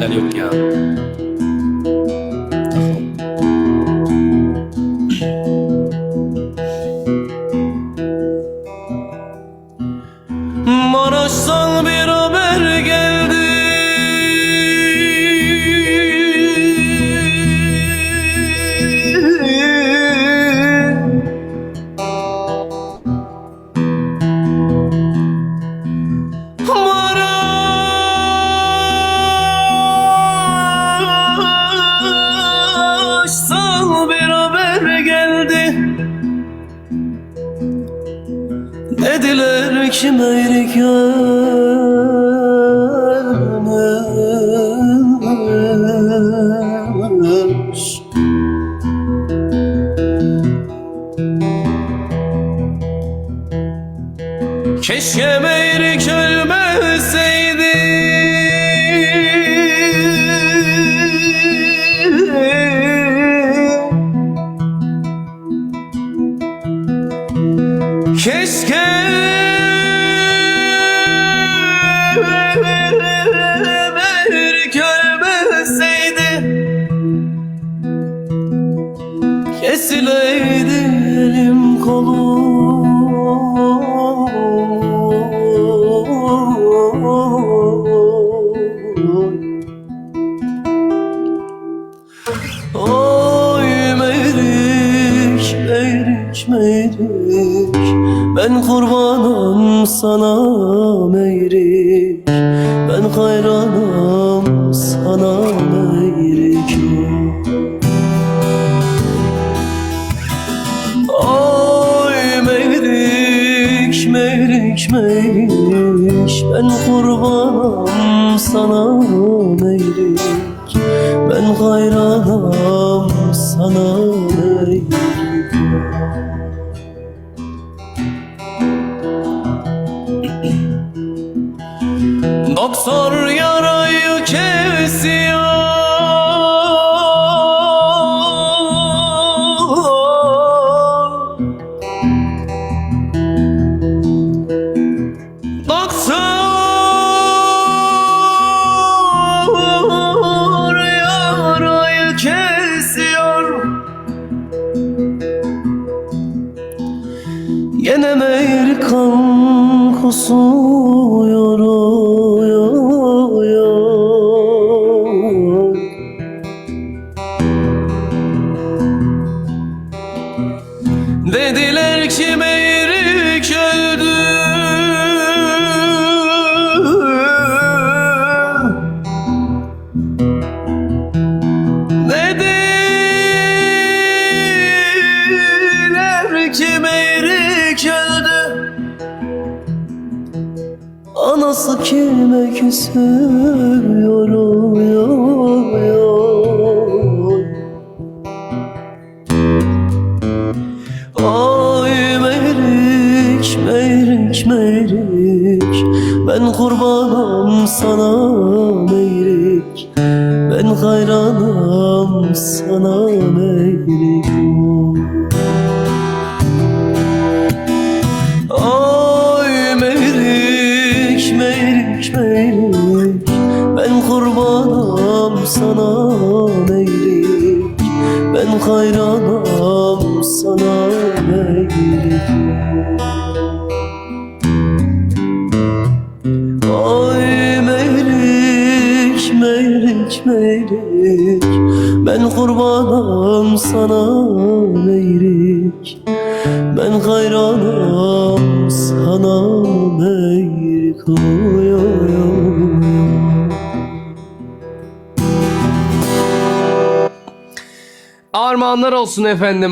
날이었기야. 멀었어 Ki meyrik ölmüş Keşke meyrik ölmeseydi Keşke Kesileydi elim kolum. Oy meyrik, meyrik, meyrik Ben kurbanım sana meyrik Ben hayranım sana meyrik meyrik Ben kurbanım sana meyrik Ben hayranım sana meyrik Doktor yarayı Meyir kan kusuyor. Dediler ki meyrik öldü Dediler ki meyrik öldü Anası kime küsüyor oy, oy. Ay meyrik, meyrik, meyrik. Ben kurbanım sana meyrik. Ben hayranım sana meyrik meyrik Ben kurbanım sana meyrik Ben hayranım sana meylik Ay meylik, meylik, meylik. Ben kurbanım sana meylik Ben hayranım sana meylik oy. Armağanlar olsun efendim.